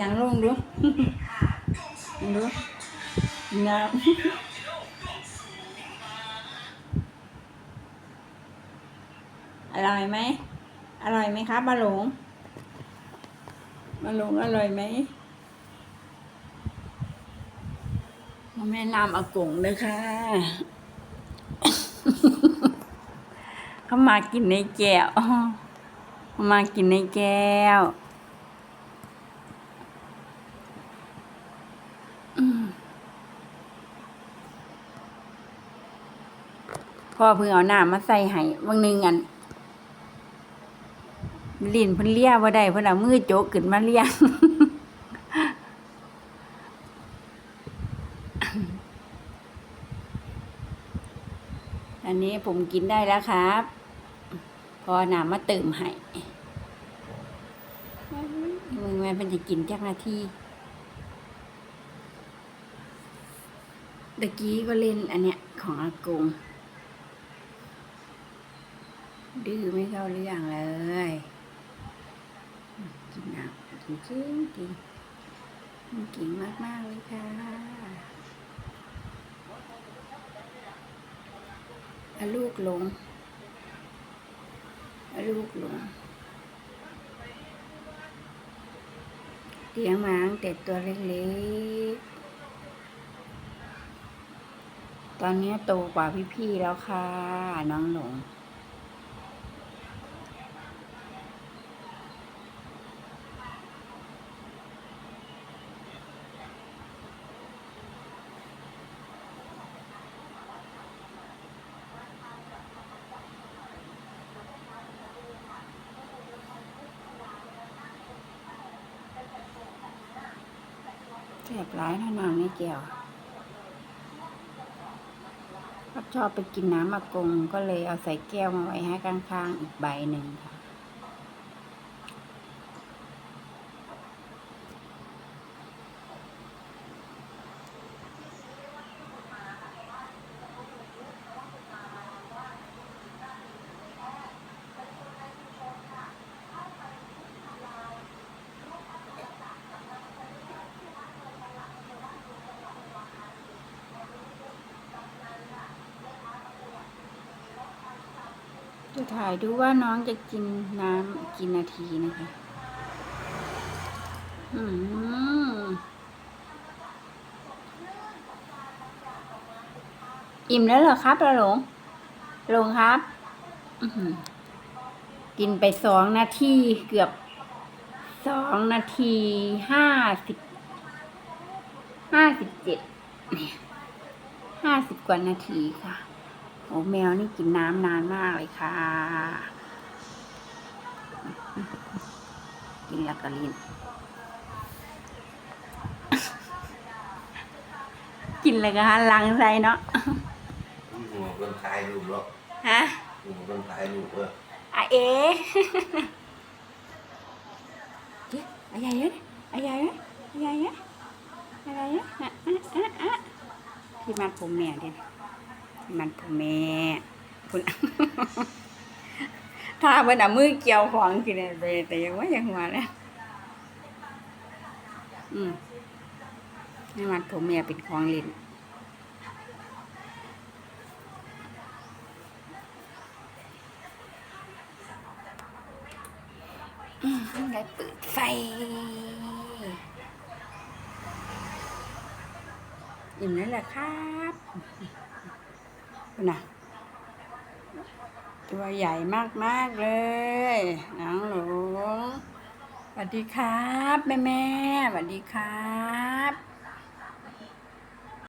สียงลงดูดูงามอร่อยไหม อร่อยไหมครับบาหลงบาหลงอร่อยไหมมาแม่น้ำอากงเลยค่ะเขามากินในแก้วเขามากินในแก้ว พ่อเพิ่งเอาน้ำมาใส่ให้บางหนึงอันลิ้นเพิ่นเลี้ยบ่ได้เพิ่นเอามือโจกขึ้นมาเลี้ยอันนี้ผมกินได้แล้วครับ พอน้ำมาเติมให้มึงแม่เป็นจะกินจักนาทีตะกี้ก็เล่นอันเนี้ยของอากง ดื้อไม่เข้าเรื่องเลยกินน้ำกินจริงจริงมันเก่งมากมากๆเลยค่ะเอาลูกลงเอาลูกลงเลี้ยงมาตั้งแต่ตัวเล็กๆ ตอนนี้โตกว่าพี่ ๆ แล้วค่ะ น้องหลง แสบร้ายถ้านางไม่แก้วก็ชอบไปกินน้ำมะกงก็เลยเอาใส่แก้วมาไว้ให้ข้างๆอีกใบหนึ่งค่ะ จะถ่ายดูว่าน้องจะกินน้ำกี่นาทีนะคะ อืมอิ่มแล้วเหรอครับเราหลงหลงครับอื้อหือกินไปสองนาทีเกือบสองนาทีห้าสิบห้าสิบเจ็ดห้าสิบกว่านาทีค่ะ โอ้แมวนี่กินน้ำนานมากเลยค่ะ กินแล้วก็ลิ้น กินแล้วก็หันหลังใส่เนาะหัวเริ่มถ่ายรูปแล้วฮะหัวเริ่มถ่ายรูปแล้วอาเอเจ๊อะไรเนี่ยอะไรเนี่ยอะไรเนี่ยอะไรเนี่ยอะอะอะอะที่มัดผมแม่เด่นที่ มัดผมแม่คุณถ้าเพิ่นเอามือเกี่ยวของกินเนี่ยไปแต่ยังว่ายังหัวเลยอืมให้มัดผมแม่เป็นของเล่นอืมได้เปิดไฟอิ่มแล้วแหละครับ น่ะตัวใหญ่มากๆเลยน้องหลงสวัสดีครับ แม่แม่สวัสดีครับ